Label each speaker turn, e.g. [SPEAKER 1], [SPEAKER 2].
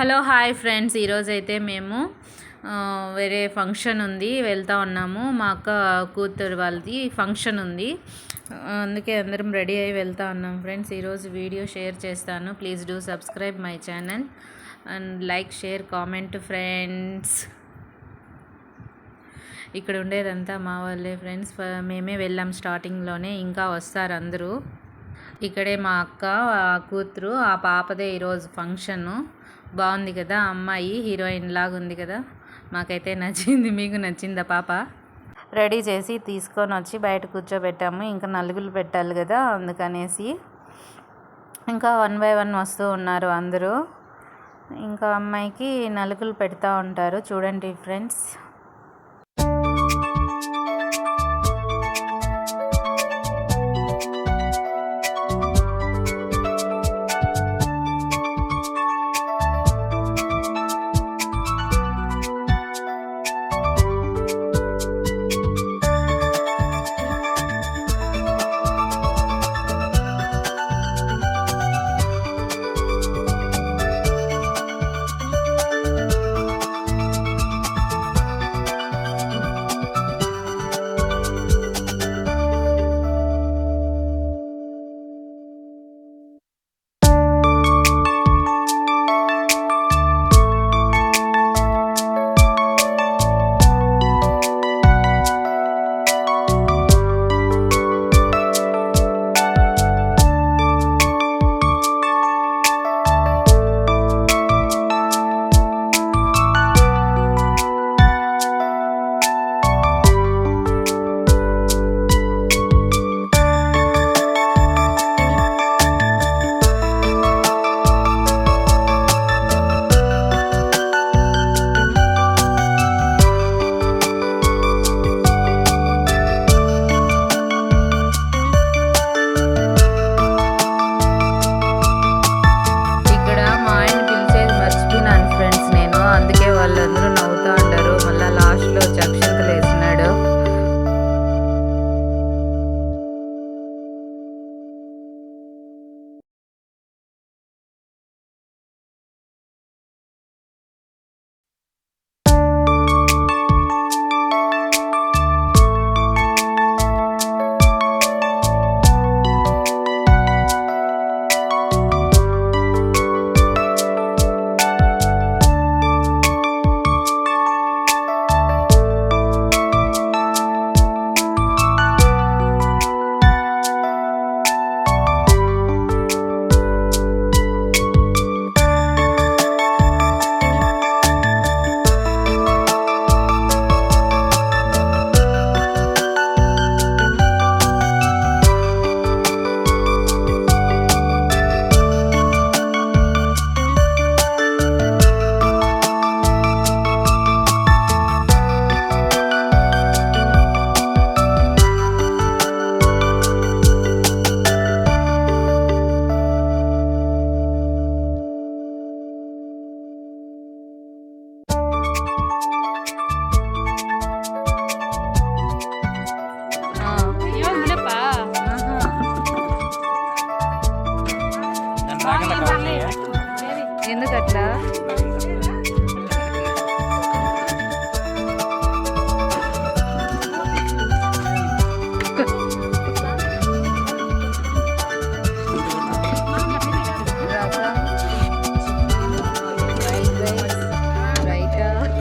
[SPEAKER 1] Hello hi friends. ఈరోజైతే మేము వేరే ఫంక్షన్ ఉంది వెళ్తా ఉన్నాము. మా అక్క కూతురు వాళ్ళది ఫంక్షన్ ఉంది. అందుకే అందరం రెడీ అయ్యి వెళ్తా ఉన్నాం ఫ్రెండ్స్. ఈరోజు వీడియో షేర్ చేస్తాను. Please do subscribe my channel and like share comment friends. ఇక్కడ ఉండేదంతా మా వాళ్ళే ఫ్రెండ్స్. మేమే వెళ్ళాం స్టార్టింగ్లోనే ఇంకా వస్తారు అందరూ. ఇక్కడే మా అక్క కూతురు ఆ పాపదే ఈరోజు ఫంక్షను. బాగుంది కదా అమ్మాయి హీరోయిన్ లాగా ఉంది కదా. మాకైతే నచ్చింది మీకు నచ్చిందా పాప? రెడీ చేసి తీసుకొని వచ్చి బయట కూర్చోబెట్టాము. ఇంకా నలుగులు పెట్టాలి కదా అందుకనేసి. ఇంకా వన్ బై వన్ వస్తూ ఉన్నారు అందరూ. ఇంకా అమ్మాయికి నలుగులు పెడతా ఉంటారు. చూడండి ఫ్రెండ్స్. వాళ్ళందరూ నవ్వుతూ ఉంటారు. మళ్ళీ లాస్ట్లో వచ్చి எந்த காட்டில்